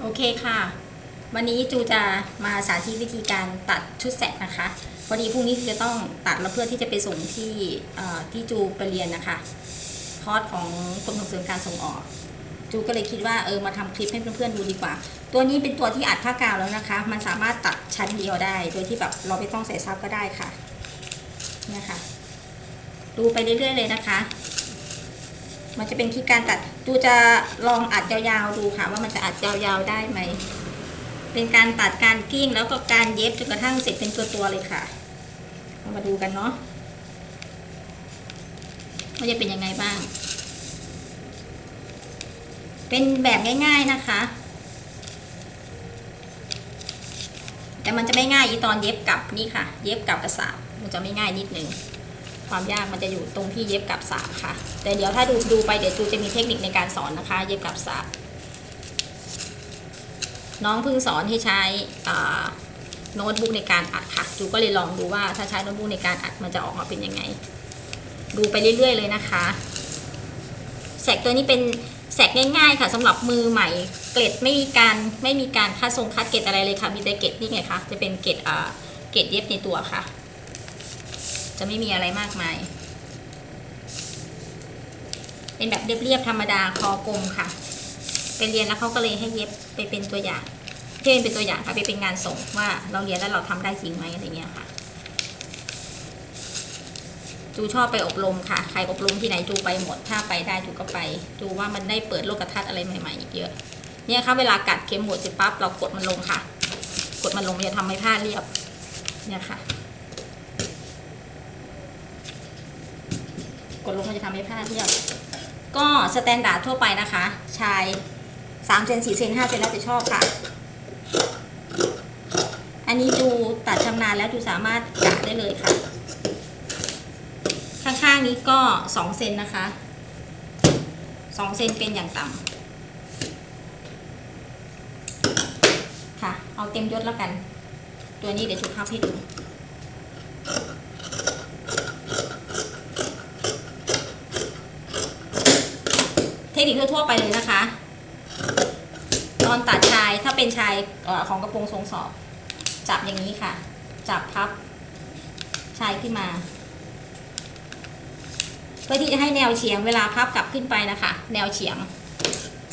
โอเคค่ะ วันนี้จูจะมาสาธิตวิธีการตัดชุดแสกนะคะ พอดีพรุ่งนี้จะต้องตัดแล้วเพื่อที่จะไปส่งที่ที่จูไปเรียนนะคะ คอร์สของกรมส่งเสริมการส่งออก จูก็เลยคิดว่าเออมาทำคลิปให้เพื่อนๆดูดีกว่า ตัวนี้เป็นตัวที่อัดผ้ากาวแล้วนะคะ มันสามารถตัดชั้นเดียวได้ โดยที่แบบเราไม่ต้องใส่ซับก็ได้ค่ะ เนี่ยค่ะ ดูไปเรื่อยๆเลยนะคะ มันจะเป็นคลิปการตัดดูจะลองอัดยาวๆดูค่ะ ว่ามันจะอัดยาวๆได้ไหม เป็นการตัดการกิ้งแล้วก็การเย็บจนกระทั่งเสร็จเป็นตัวๆเลยค่ะเรามาดูกันเนาะว่าจะเป็นยังไงบ้าง เป็นแบบง่ายๆนะคะ แต่มันจะไม่ง่ายอีตอนเย็บกลับนี่ค่ะ เย็บกลับกระสาบมันจะไม่ง่ายนิดนึง ความยากมันจะอยู่ตรงที่เย็บกับสาบค่ะ แต่เดี๋ยวถ้าดูดูไปเดี๋ยวจูจะมีเทคนิคในการสอนนะคะ เย็บกับสาบน้องเพิ่งสอนให้ใช้โน้ตบุ๊กในการอัดค่ะจูก็เลยลองดูว่าถ้าใช้โน้ตบุ๊กในการอัดมันจะออกมาเป็นยังไง ดูไปเรื่อยๆเลยนะคะแสกตัวนี้เป็นแสกง่ายๆ ค่ะสำหรับมือใหม่เกล็ดไม่มีการไม่มีการคัดทรงคัดเกล็ดอะไรเลยค่ะมีแต่เกล็ดนี่ไงคะจะเป็นเกล็ดเกล็ดเย็บในตัวค่ะ จะไม่มีอะไรมากมาย เป็นแบบเรียบๆธรรมดาคอกลมค่ะเป็นเรียนแล้วเขาก็เลยให้เย็บไปเป็นตัวอย่างเช่นเป็นตัวอย่างค่ะไปเป็นงานส่งว่าเราเรียนแล้วเราทำได้จริงไหมอะไรเงี้ยค่ะจูชอบไปอบรมค่ะ ใครอบรมที่ไหนจูไปหมด ถ้าไปได้จูก็ไปจูว่ามันได้เปิดโลกทัศน์อะไรใหม่ๆอีกเยอะ เนี่ยค่ะเวลากัดเข็มหมดเสร็จปั๊บเรากดมันลงค่ะ กดมันลงมันจะทำให้ผ้าเรียบ เนี่ยค่ะ ดลงมันจะทำให้ผ้าเรียบ ก็สแตนดาร์ดทั่วไปนะคะ ชาย3เซน4เซน5เซนแล้วแต่ชอบค่ะ อันนี้จูตัดชำนาญแล้วจูสามารถกะได้เลยค่ะ ข้างๆนี้ก็2เซนนะคะ2เซนเป็นอย่างต่ำค่ะ เอาเต็มยศแล้วกัน ตัวนี้เดี๋ยวจูพับให้ดู ทคนิคทั่วไปเลยนะคะ ตอนตัดชายถ้าเป็นชายของกระโปรงทรงสอบ จับอย่างนี้ค่ะ จับพับชายขึ้นมา เพื่อที่จะให้แนวเฉียงเวลาพับกลับขึ้นไปนะคะ แนวเฉียง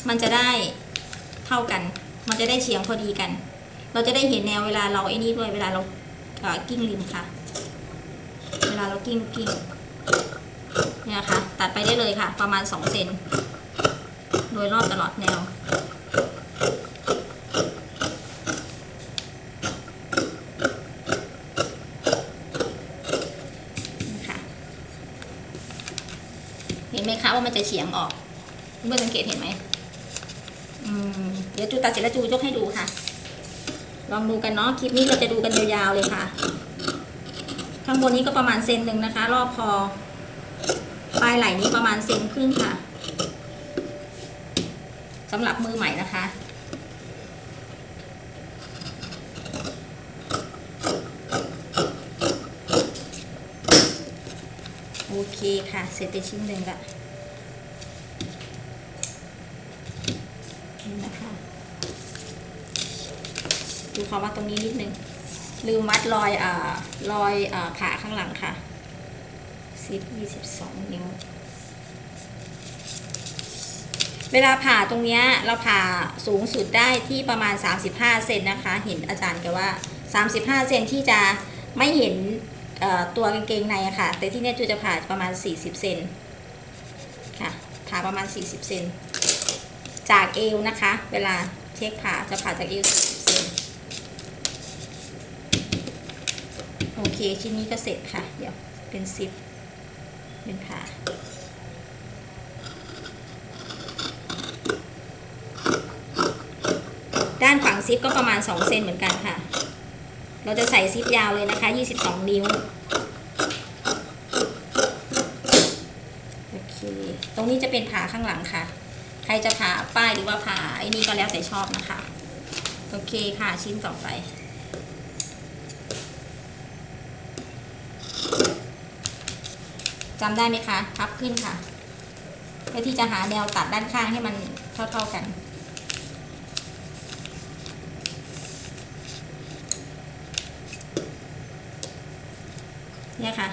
มันจะได้เท่ากัน มันจะได้เฉียงพอดีกัน เราจะได้เห็นแนวเวลาเราไอ้นี่ด้วยเวลาเรากิ้งริมค่ะ เวลาเรากิ้งกิ้งเนี่ยค่ะ ตัดไปได้เลยค่ะ ประมาณ2เซน โดยรอบตลอดแนวนะคะเห็นไหมคะว่ามันจะเฉียงออกเมื่อสังเกตเห็นไหมอืมเดี๋ยวจูตัดเสร็จแล้วจูยกให้ดูค่ะ ลองดูกันเนาะคลิปนี้เราจะดูกันยาวๆเลยค่ะ ข้างบนนี้ก็ประมาณเซนหนึ่งนะคะ รอบคอปลายไหล่นี้ประมาณเซนครึ่งค่ะ สำหรับมือใหม่นะคะโอเคค่ะ เสร็จไปชิ้นหนึ่งละนี่นะคะดูขอวัดตรงนี้นิดนึงลืมวัดรอยอ่ารอยอ่าผ่าข้างหลังค่ะสิบยี่สิบสองนิ้ว เวลาผ่าตรงเนี้ยเราผ่าสูงสุดได้ที่ประมาณ 35 เซนนะคะ เห็นอาจารย์แกว่า 35 เซนที่จะไม่เห็นตัวกางเกงในอะค่ะ แต่ที่เนี่ยจูจะผ่าประมาณ 40 เซนค่ะ ผ่าประมาณ 40 เซนจากเอวนะคะ เวลาเช็คผ่าจะผ่าจากเอว40เซนโอเคชิ้นนี้ก็เสร็จค่ะ เดี๋ยวเป็นซิปเป็นผ่า ด้านฝั่ง ซิปก็ประมาณ2เซนเหมือนกันค่ะ เราจะใส่ซิปยาวเลยนะคะ 22 นิ้วโอเคตรงนี้จะเป็นผ่าข้างหลังค่ะ ใครจะผ่าป้ายหรือว่าผ่าไอ้นี่ก็แล้วแต่ชอบนะคะ โอเคค่ะชิ้นต่อไปจำได้ไหมคะพับขึ้นค่ะ เพื่อที่จะหาแนวตัดด้านข้างให้มันเท่าๆกัน เนี่ยค่ะ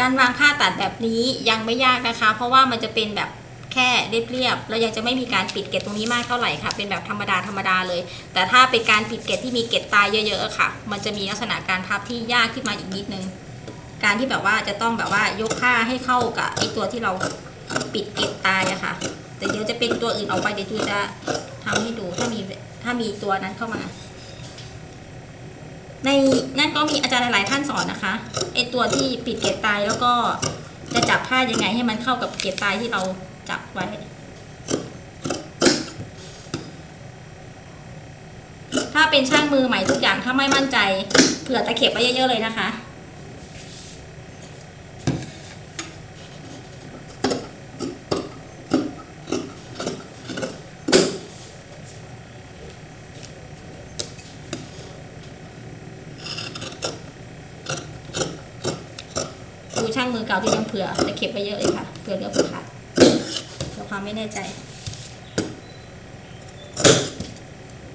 การวางผ้าตัดแบบนี้ยังไม่ยากนะคะ เพราะว่ามันจะเป็นแบบแค่เรียบๆแล้วยังจะไม่มีการปิดเกล็ดตรงนี้มากเท่าไหร่ค่ะ เป็นแบบธรรมดาธรรมดาเลย แต่ถ้าเป็นการปิดเกล็ดที่มีเกล็ดตายเยอะๆค่ะ มันจะมีลักษณะการพับที่ยากขึ้นมาอีกนิดนึง การที่แบบว่าจะต้องแบบว่ายกผ้าให้เข้ากับไอตัวที่เรา ปิดเกล็ดตายอะค่ะ แต่เดี๋ยวจะเป็นตัวอื่นออกไปเดี๋ยวจูจะทำให้ดูถ้ามีถ้ามีตัวนั้นเข้ามา ในนั่นก็มีอาจารย์หลาย ๆ ท่านสอนนะคะไอตัวที่ปิดเกล็ดตายแล้วก็จะจับผ้ายังไงให้มันเข้ากับเกล็ดตายที่เราจับไว้ ถ้าเป็นช่างมือใหม่ทุกอย่างถ้าไม่มั่นใจเผื่อตะเข็บไว้เยอะ ๆ เลยนะคะ ดูช่างมือเก่าที่ยังเผื่อจะเก็บไปเยอะเลยค่ะเผื่อเหลือเผื่อขาดเพื่อความไม่แน่ใจ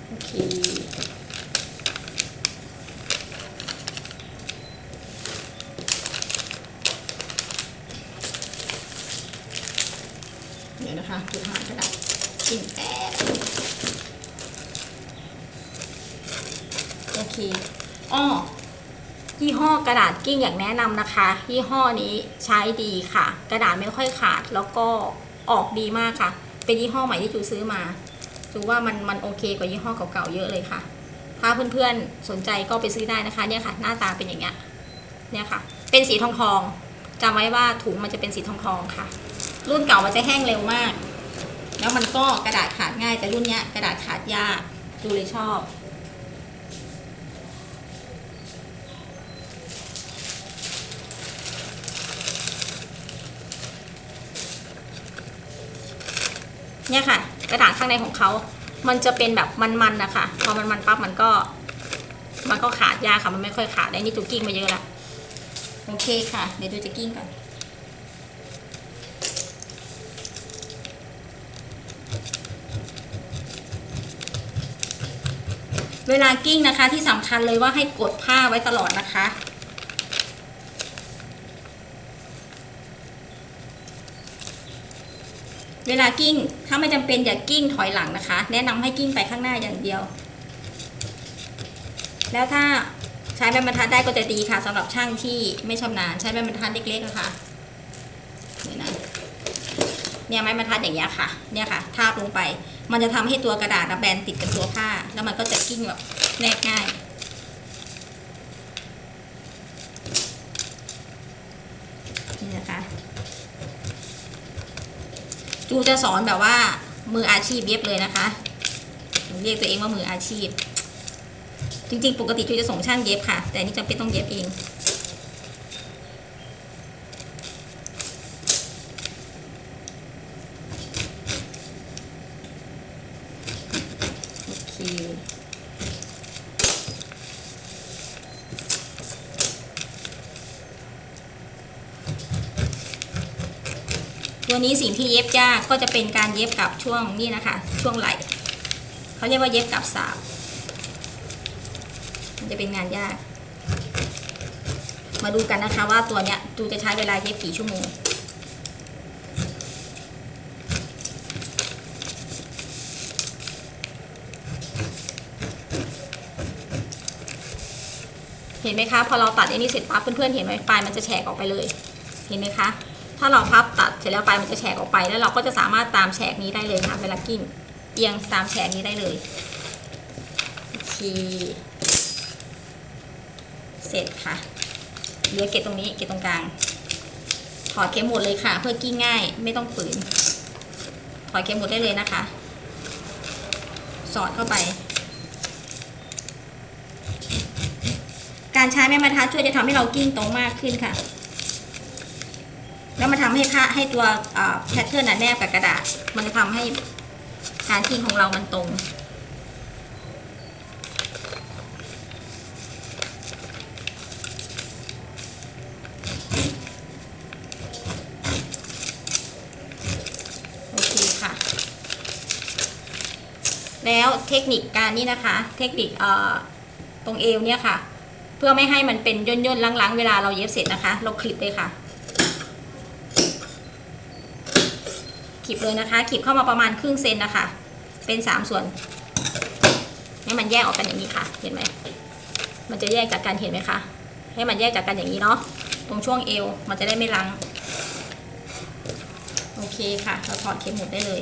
โอเค เดี๋ยวนะคะจุดหากระดาษกินแป๊บโอเคอ้อ ยี่ห้อก ระดาษกิ้งอย่างแนะนำนะคะยี่ห้อนี้ใช้ดีค่ะ กระดาษไม่ค่อยขาดแล้วก็ออกดีมากค่ะ เป็นยี่ห้อใหม่ที่จูซื้อมาจูว่ามันมันโอเคกว่ายี่ห้อเก่าๆเยอะเลยค่ะ ถ้าเพื่อนๆสนใจก็ไปซื้อได้นะคะเนี่ยค่ะหน้าตาเป็นอย่างเงี้ยเนี่ยค่ะ เป็นสีทองทองจำไว้ว่าถุงมันจะเป็นสีทองทองค่ะ รุ่นเก่ามันจะแห้งเร็วมาก แล้วมันก็กระดาษขาดง่ายแต่รุ่นเนี้ยกระดาษขาดยากดูเลยชอบ เนี่ยค่ะ กระดาษข้างในของเขา มันจะเป็นแบบมันๆนะคะพอมันมันๆปั๊บมันก็ มันก็ขาดยาค่ะ มันไม่ค่อยขาดได้นี่จูกิ้งมาเยอะละโอเคค่ะ เดี๋ยวดูจะกิ้งก่อนเวลากิ้งนะคะที่สำคัญเลยว่าให้กดผ้าไว้ตลอดนะคะ เวลากิ้งถ้าไม่จำเป็นอย่ากิ้งถอยหลังนะคะ แนะนำให้กิ้งไปข้างหน้าอย่างเดียว แล้วถ้าใช้ไม้บรรทัดได้ก็จะดีค่ะสำหรับช่างที่ไม่ชำนาญใช้ไม้บรรทัดเล็กๆนะคะนี่นะเนี่ยไม้บรรทัดอย่างเงี้ยค่ะ เนี่ยค่ะ ทาบลงไป มันจะทำให้ตัวกระดาษแบนติดกับตัวผ้า แล้วมันก็จะกิ้งแบบแนกง่าย นี่นะคะ รูจะสอนแบบว่า มืออาชีพเย็บเลยนะคะเรียกตัวเองว่ามืออาชีพ จริงๆ ปกติจูจะส่งช่างเย็บค่ะ แต่นนี่จำเป็นต้องเย็บเอง โอเค ตัวนี้สิ่งที่เย็บยากก็จะเป็นการเย็บกับช่วงนี่นะคะ ช่วงไหล่เขาเรียกว่าเย็บกับสาวมันจะเป็นงานยาก มาดูกันนะคะว่าตัวเนี้ยจูจะใช้เวลาเย็บกี่ชั่วโมงเห็นไหมคะ พอเราตัดอันนี้เสร็จปั๊บเพื่อนๆเห็นไหมปลายมันจะแฉกออกไปเลย เห็นไหมคะ ถ้าเราพับตัดเสร็จแล้วปลายมันจะแฉกออกไป แล้วเราก็จะสามารถตามแฉกนี้ได้เลยค่ะเวลากิ้งเอียงตามแฉกนี้ได้เลยโอเคเสร็จค่ะเหลือเกล็ดตรงนี้เกล็ดตรงกลางถอดเข็มหมดเลยค่ะ เพื่อกิ้งง่าย ไม่ต้องฝืนถอดเข็มหมดได้เลยนะคะ สอดเข้าไป การใช้แม่บรรทัดช่วยจะทำให้เรากิ้งตรงมากขึ้นค่ะ แล้วมาทำให้ค่าให้ตัวแพทเทิร์นแนบกับกระดาษ มันจะทำให้การกิ้งของเรามันตรงโอเคค่ะแล้วเทคนิคการนี่นะคะ เทคนิคตรงเอวเนี่ยค่ะ เพื่อไม่ให้มันเป็นย่นย่นๆลังๆ เวลาเราเย็บเสร็จนะคะ เราคลิปเลยค่ะ ขีบเลยนะคะ ขีบเข้ามาประมาณครึ่งเซนนะคะ เป็นสามส่วนให้มันแยกออกกันอย่างนี้ค่ะ เห็นไหมมันจะแยกจากกันเห็นไหมคะ ให้มันแยกจากกันอย่างนี้เนาะ ตรงช่วงเอวมันจะได้ไม่ลัง โอเคค่ะ เราถอดเข็มหมุดได้เลย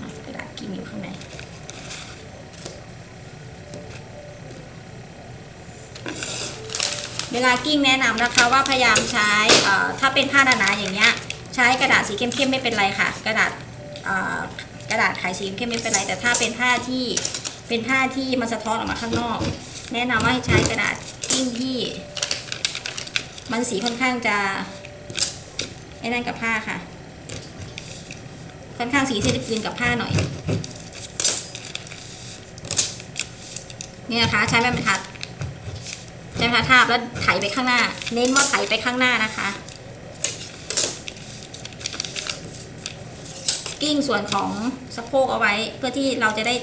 อะกระดาษกินอยู่ข้างใน เวลากิ้งแนะนำนะคะว่าพยายามใช้ถ้าเป็นผ้าหนาๆอย่างเงี้ยใช้กระดาษสีเข้มๆไม่เป็นไรค่ะ กระดาษกระดาษขายสีเข้มไม่เป็นไร แต่ถ้าเป็นผ้าที่เป็นผ้าที่มันสะท้อนออกมาข้างนอก แนะนำว่าให้ใช้กระดาษกิ้งที่ มันสีค่อนข้างจะไอ้นั่นกับผ้าค่ะ ค่อนข้างสีจะกลืนกับผ้าหน่อยเนี่ยนะคะใช้แบบบรรทัด ใช้บรรทัดทาบแล้วไถไปข้างหน้า เน้นว่าไถไปข้างหน้านะคะ กิ้งส่วนของสะโพกเอาไว้ เพื่อที่เราจะได้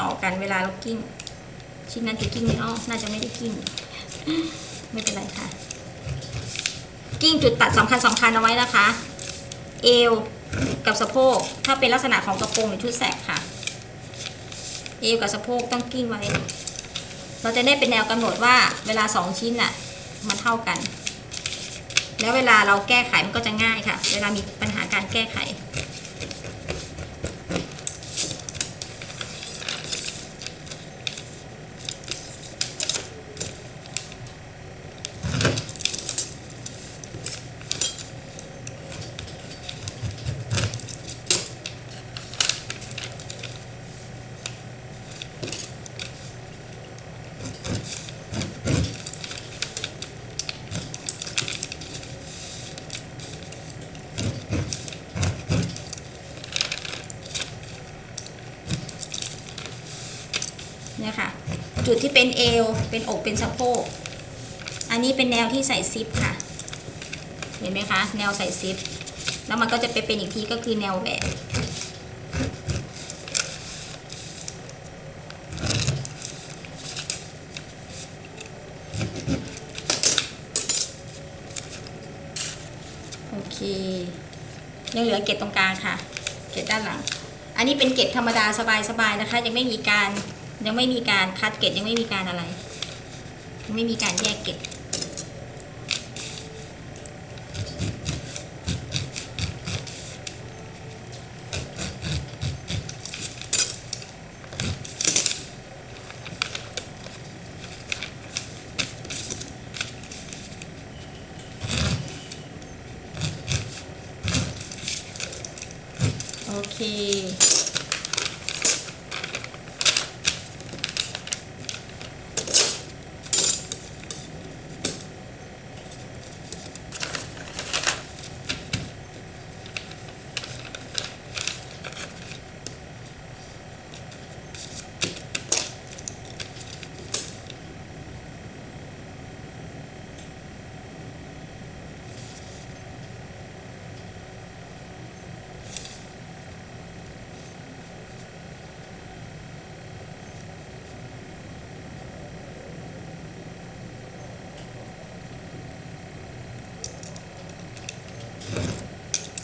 ต่อกันเวลาเรากิ้ง ชิ้นนั้นจะกิ้งไม่ออกน่าจะไม่ได้กิ้ง ไม่เป็นไรค่ะ กิ้งจุดตัดสำคัญสำคัญเอาไว้นะคะ เอวกับสะโพกถ้าเป็นลักษณะของกระโปรงหรือชุดแสกค่ะ เอวกับสะโพกต้องกิ้งไว้ เราจะได้เป็นแนวกำหนดว่าเวลาสองชิ้นน่ะมันเท่ากัน แล้วเวลาเราแก้ไขมันก็จะง่ายค่ะ เวลามีปัญหาการแก้ไข เนี่ยค่ะ จุด ที่เป็นเอว เป็นอก เป็นสะโพก อันนี้เป็นแนวที่ใส่ซิปค่ะ เห็นไหมคะ แนวใส่ซิป แล้วมันก็จะไปเป็นอีกทีก็คือแนวแหวกโอเค ยังเหลือเกล็ดตรงกลางค่ะ เกล็ดด้านหลัง อันนี้เป็นเกล็ดธรรมดาสบายๆนะคะ ยังไม่มีการ ยังไม่มีการคัดเกล็ดยังไม่มีการอะไร ไม่มีการแยกเกตดโอเค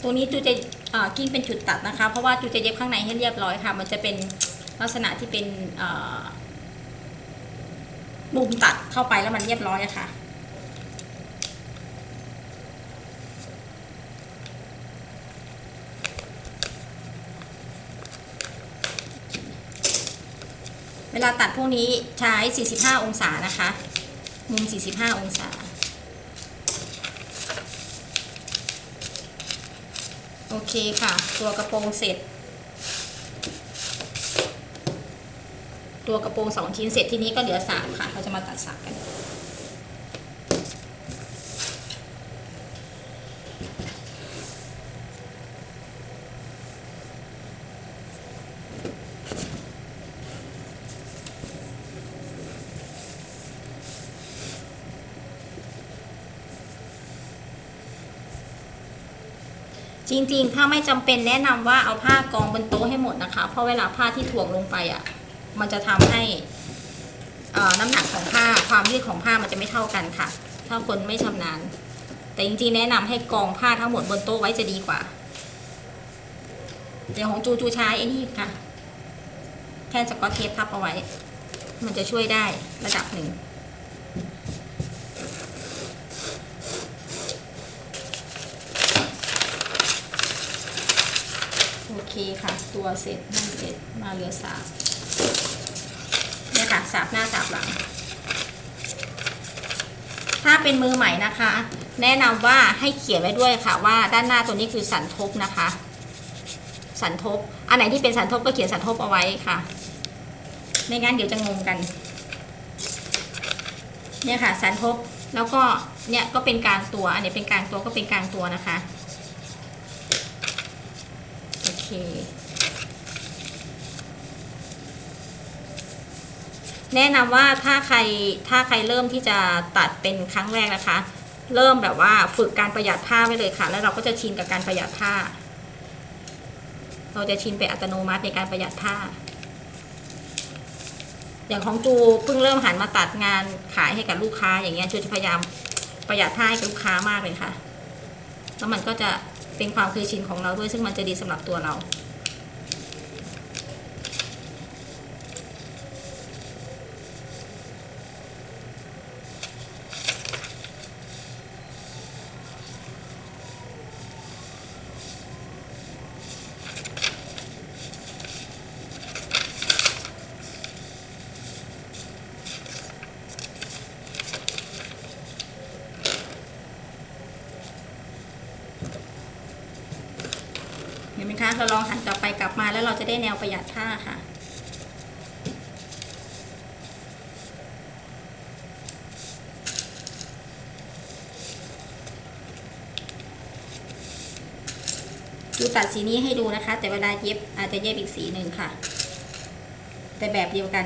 ต รงนี้จูจะกิ้งเป็นจุดตัดนะคะ เพราะว่าจูจะเย็บข้างในให้เรียบร้อยค่ะ มันจะเป็นลักษณะที่เป็นมุมตัดเข้าไปแล้วมันเรียบร้อยอะค่ะเวลาตัดพวกนี้ใช้ 45 องศานะคะ มุม 45 องศา โอเคค่ะ ตัวกระโปรงเสร็จ ตัวกระโปรงสองชิ้นเสร็จทีนี้ก็เหลือสามค่ะ เราจะมาตัดสักกัน จริงๆ ถ้าไม่จำเป็นแนะนำว่าเอาผ้ากองบนโต๊ะให้หมดนะคะ เพราะเวลาผ้าที่ถ่วงลงไปอะ มันจะทำให้น้ำหนักของผ้าความยืดของผ้ามันจะไม่เท่ากันค่ะ ถ้าคนไม่ชำนาญ แต่จริงๆ แนะนำให้กองผ้าทั้งหมดบนโต๊ะไว้จะดีกว่า เดี๋ยวของจูจูใช้ไอ้นี่ค่ะแค่สกอตเทปทับเอาไว้ มันจะช่วยได้ระดับหนึ่ง โอเคค่ะ ตัวเสร็จนั่นเสร็จมาเหลือสาบเนี่ยค่ะสาบหน้าสาบหลัง ถ้าเป็นมือใหม่นะคะ แนะนำว่าให้เขียนไว้ด้วยค่ะ ว่าด้านหน้าตัวนี้คือสันทบนะคะ สันทบ อันไหนที่เป็นสันทบก็เขียนสันทบเอาไว้ค่ะ ไม่งั้นเดี๋ยวจะงงกัน เนี่ยค่ะ สันทบแล้วก็เนี่ยก็เป็นกลางตัว อันนี้เป็นกลางตัวก็เป็นกลางตัวนะคะ โอเค แนะนำว่าถ้าใครถ้าใครเริ่มที่จะตัดเป็นครั้งแรกนะคะ เริ่มแบบว่าฝึกการประหยัดผ้าไว้เลยค่ะ แล้วเราก็จะชินกับการประหยัดผ้า เราจะชินไปอัตโนมัติในการประหยัดผ้า อย่างของจูเพิ่งเริ่มหันมาตัดงานขายให้กับลูกค้า อย่างเงี้ยจูจะพยายามประหยัดผ้าให้กับลูกค้ามากเลยค่ะ แล้วมันก็จะเป็นความเคยชินของเราด้วยซึ่งมันจะดีสำหรับตัวเรา เราลองหันกลับไปกลับมาแล้วเราจะได้แนวประหยัดผ้าค่ะ ดูตัดสีนี้ให้ดูนะคะ แต่เวลาเย็บอาจจะเย็บอีกสีหนึ่งค่ะ แต่แบบเดียวกัน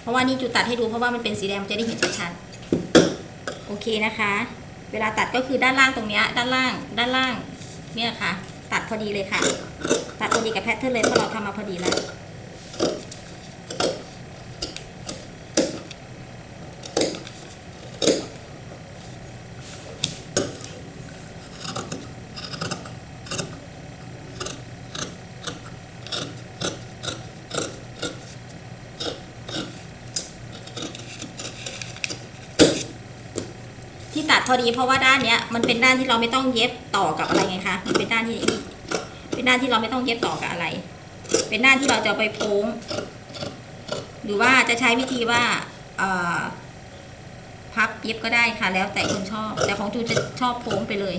เพราะว่านี่จูตัดให้ดูเพราะว่ามันเป็นสีแดงจะได้เห็นชัดๆโอเคนะคะ เวลาตัดก็คือด้านล่างตรงนี้ด้านล่าง ด้านล่างเนี่ยค่ะ ตัดพอดีเลยค่ะ ตัดพอดีกับแพทเทิร์นเลยเพราะเราทำมาพอดีแล้ว อดีเพราะว่าด้านเนี้ยมันเป็นด้านที่เราไม่ต้องเย็บต่อกับอะไรไงคะมันเป็นด้านที่ เป็นด้านที่เราไม่ต้องเย็บต่อกับอะไร เป็นด้านที่เราจะไปโพ้ง หรือว่าจะใช้วิธีว่าเอ่อพับเย็บก็ได้ค่ะ แล้วแต่คนชอบ แต่ของจูจะชอบโพ้งไปเลย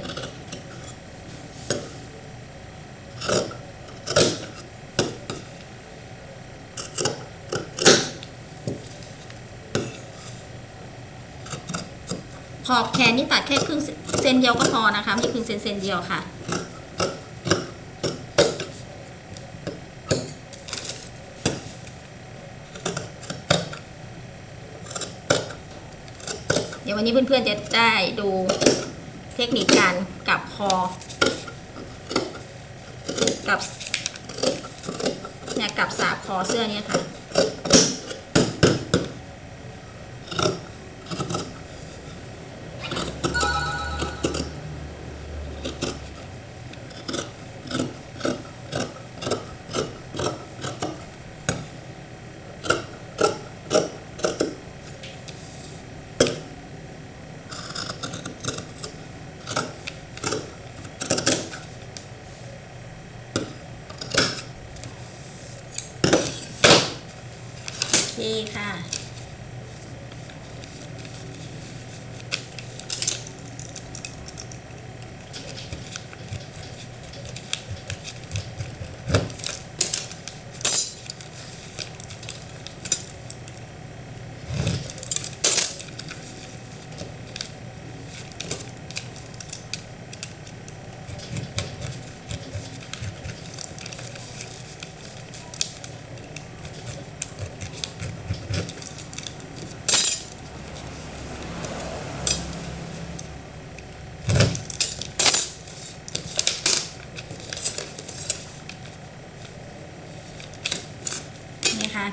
ขอบแขนนี่ตัดแค่ครึ่งเซนเดียวก็พอนะคะไม่ครึ่งเซนเซนเดียวค่ะ เดี๋ยววันนี้เพื่อนๆจะได้ดูเทคนิคการกลับคอ กับเนี่ยกับสาบคอเสื้อเนี่ยค่ะ โอเคค่ะ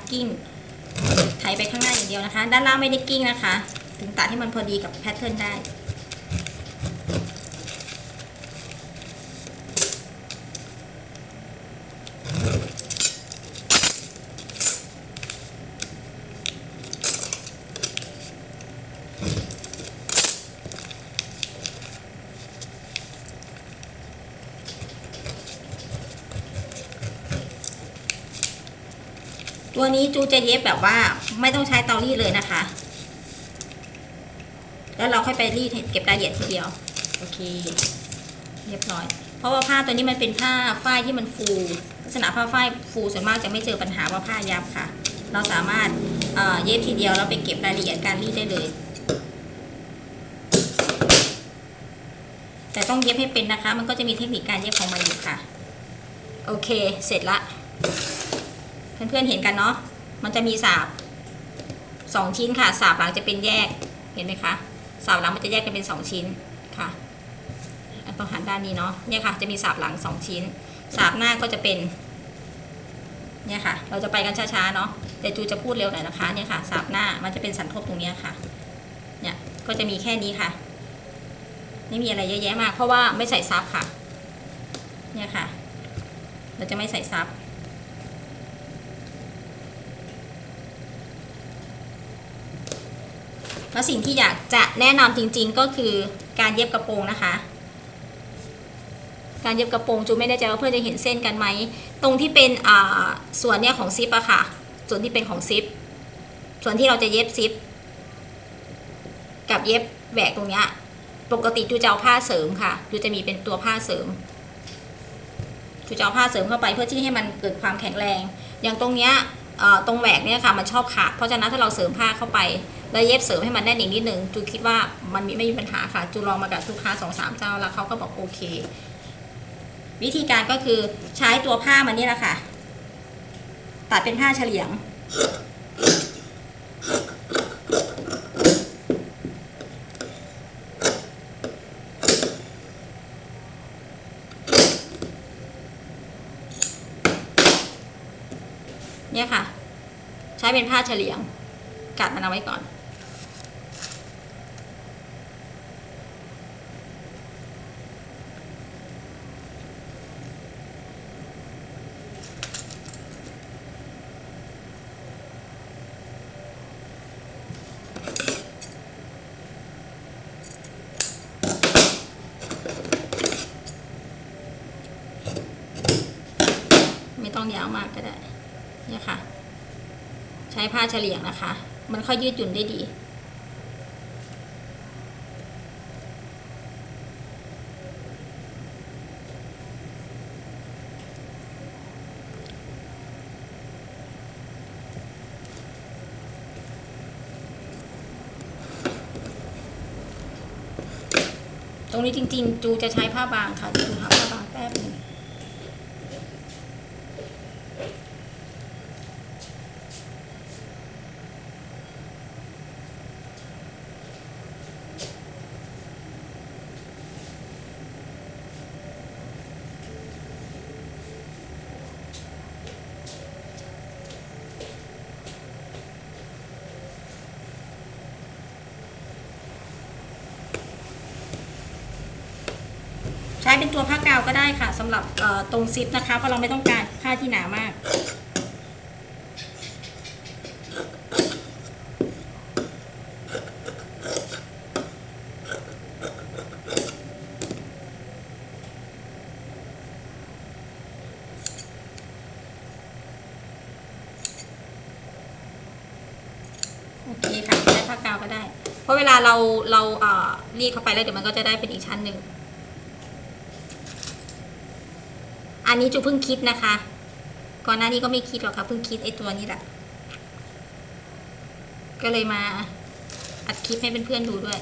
โกิ้งไถไปข้างหน้าอย่างเดียวนะคะ ด้านล่างไม่ได้กิ้งนะคะ ถึงตัดให้มันพอดีกับแพทเทิร์นได้ ตัวนี้จูจะเย็บแบบว่าไม่ต้องใช้เตารีดเลยนะคะ แล้วเราค่อยไปรีดให้เก็บรายละเอียดทีเดียว โอเค เรียบร้อย เพราะว่าผ้าตัวนี้มันเป็นผ้าฝ้ายที่มันฟูลักษณะผ้าฝ้ายฟูส่วนมากจะไม่เจอปัญหาว่าผ้ายับค่ะ เราสามารถเอ่อเย็บทีเดียวแล้วไปเก็บรายละเอียดการรีดได้เลย แต่ต้องเย็บให้เป็นนะคะ มันก็จะมีเทคนิคการเย็บของมันอยู่ค่ะ โอเค เสร็จละ เพื่อนๆเห็นกันเนาะมันจะมีสาบสองชิ้นค่ะ สาบหลังจะเป็นแยกเห็นไหมคะสาบหลังมันจะแยกกันเป็นสองชิ้นค่ะต้องหันด้านนี้เนาะเนี่ยค่ะจะมีสาบหลังสองชิ้น สาบหน้าก็จะเป็นเนี่ยค่ะ เราจะไปกันช้าๆเนาะแต่จูจะพูดเร็วหน่อยนะคะเนี่ยค่ะสาบหน้ามันจะเป็นสันทบตรงเนี้ยค่ะ เนี่ยก็จะมีแค่นี้ค่ะ ไม่มีอะไรเยอะแยะมาก เพราะว่าไม่ใส่ซับค่ะ เนี่ยค่ะ เราจะไม่ใส่ซับ แล้วสิ่งที่อยากจะแนะนำจริงๆก็คือการเย็บกระโปรงนะคะ การเย็บกระโปรงจูไม่แน่ใจว่าเพื่อนจะเห็นเส้นกันไหม ตรงที่เป็นส่วนเนี้ยของซิปอะค่ะ ส่วนที่เป็นของซิป ส่วนที่เราจะเย็บซิป กับเย็บแหวกตรงเนี้ย ปกติจูจะเอาผ้าเสริมค่ะ จูจะมีเป็นตัวผ้าเสริม จูจะเอาผ้าเสริมเข้าไปเพื่อที่ให้มันเกิดความแข็งแรง อย่างตรงเนี้ย ตรงแหวกเนี่ยค่ะมันชอบขาดเพราะฉะนั้นถ้าเราเสริมผ้าเข้าไปแล้วเย็บเสริมให้มันแน่นอีกนิดนึงจูคิดว่ามันมีไม่มีปัญหาค่ะจูลองมากับลูกค้าสองสามเจ้าแล้วเขาก็บอกโอเค วิธีการก็คือใช้ตัวผ้ามันนี่แหละค่ะ ตัดเป็นผ้าเฉลียง เนี่ยค่ะ ใช้เป็นผ้าเฉลียง กัดมันเอาไว้ก่อน ไม่ต้องยาวมากก็ได้เนี่ยค่ะ ใช้ผ้าเฉลียงนะคะ มันค่อยยืดหยุ่นได้ดี ตรงนี้จริง ๆ จูจะใช้ผ้าบางค่ะจูหาผ้าบางแป๊บหนึง ใช้ เป็นตัวผ้ากาวก็ได้ค่ะสำหรับตรงซิปนะคะเพราะเราไม่ต้องการผ้าที่หนามาก โอเคค่ะใช้ผ้ากาวก็ได้ เพราะเวลาเราเราเอ่อรีดเข้าไปแล้วเดี๋ยวมันก็จะได้เป็นอีกชั้นหนึ่ง อันนี้จูเพิ่งคิดนะคะ ก่อนหน้านี้ก็ไม่คิดหรอกค่ะเพิ่งคิดไอ้ตัวนี้แหละก็เลยมาอัดคลิปให้เพื่อนๆดูด้วย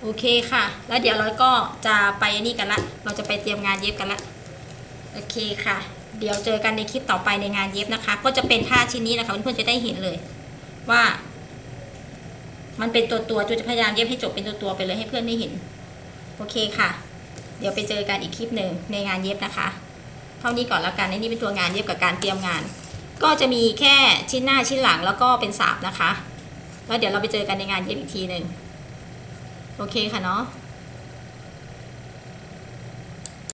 โอเคค่ะ แล้วเดี๋ยวเราก็จะไปนี่กันละ เราจะไปเตรียมงานเย็บกันละ โอเคค่ะ เดี๋ยวเจอกันในคลิปต่อไปในงานเย็บนะคะ ก็จะเป็นผ้าชิ้นนี้นะคะเพื่อนๆจะได้เห็นเลย ว่า มันเป็นตัวตัวๆจูจะพยายามเย็บให้จบเป็นตัวตัวๆไปเลยให้เพื่อนได้เห็น อเคค่ะ เดี๋ยวไปเจอกันอีกคลิปหนึ่งในงานเย็บนะคะ เท่านี้ก่อนแล้วกันในนี่เป็นตัวงานเย็บกับการเตรียมงาน ก็จะมีแค่ชิ้นหน้าชิ้นหลังแล้วก็เป็นสาบนะคะ แล้วเดี๋ยวเราไปเจอกันในงานเย็บอีกทีหนึ่งโอเคค่ะเนาะ